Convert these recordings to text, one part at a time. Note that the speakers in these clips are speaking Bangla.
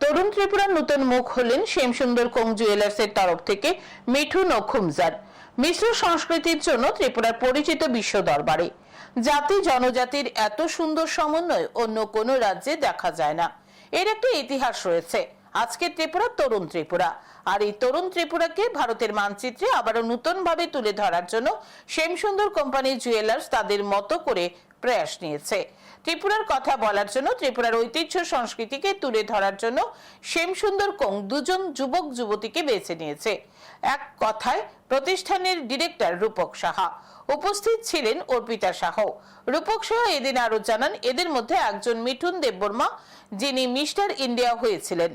তরুণ ত্রিপুরার নতুন মুখ হলেন শ্যামসুন্দর কোং জুয়েলার্স এর তরফ থেকে মিঠুন ও খুমজার মিশ্র সংস্কৃতির জন্য ত্রিপুরার পরিচিত বিশ্ব দরবারে। জাতি জনজাতির এত সুন্দর সমন্বয় অন্য কোনো রাজ্যে দেখা যায় না। এর একটা ইতিহাস রয়েছে। আজকে ত্রিপুরা তরুণ ত্রিপুরা। আর এই তরুণ ত্রিপুরাকে ভারতের মানচিত্রে আবারও নতুনভাবে তুলে ধরার জন্য শ্যামসুন্দর কোম্পানি জুয়েলার্স তাদের মতো করে প্রয়াস নিয়েছে। ত্রিপুরার কথা বলার জন্য, ত্রিপুরার ঐতিহ্য সংস্কৃতিকে তুলে ধরার জন্য শ্যামসুন্দর কোং দুজন যুবক যুবতীকে বেছে নিয়েছে। এক কথায়, প্রতিষ্ঠানের ডিরেক্টর রূপক সাহা। উপস্থিত ছিলেন অর্পিতা সাহ। রূপক সাহা এদিন আরও জানান, এদের মধ্যে একজন মিঠুন দেববর্মা, যিনি মিস্টার ইন্ডিয়া হয়েছিলেন।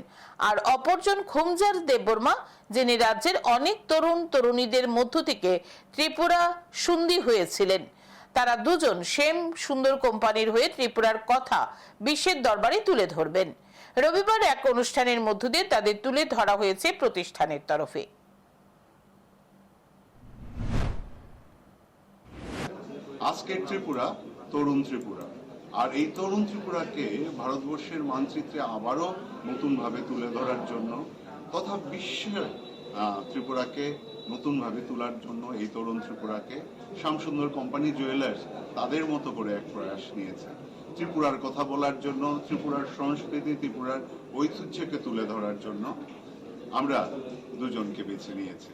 আর অপরজন খুমজার দেববর্মা, যিনি রাজ্যের অনেক তরুণ তরুণীদের মধ্য থেকে ত্রিপুরা সুন্দি হয়েছিলেন। তারা দুজন সেম সুন্দর কোম্পানির হয়ে ত্রিপুরার কথা বিশ্বের দরবারে তুলে ধরবেন। রবিবার এক অনুষ্ঠানের মধ্য দিয়ে তাদের তুলে ধরা হয়েছে প্রতিষ্ঠানের তরফে। আজকের ত্রিপুরা, তরুণ ত্রিপুরা। আর এই তরুণ ত্রিপুরাকে ভারতবর্ষের মানচিত্রে আবারও নতুনভাবে তুলে ধরার জন্য তথা বিশ্বের ত্রিপুরাকে নতুনভাবে তোলার জন্য এই তরুণ ত্রিপুরাকে শ্যামসুন্দর কোম্পানি জুয়েলার্স তাদের মতো করে এক প্রয়াস নিয়েছে। ত্রিপুরার কথা বলার জন্য, ত্রিপুরার সংস্কৃতি, ত্রিপুরার ঐতিহ্যকে তুলে ধরার জন্য আমরা দুজনকে বেছে নিয়েছি।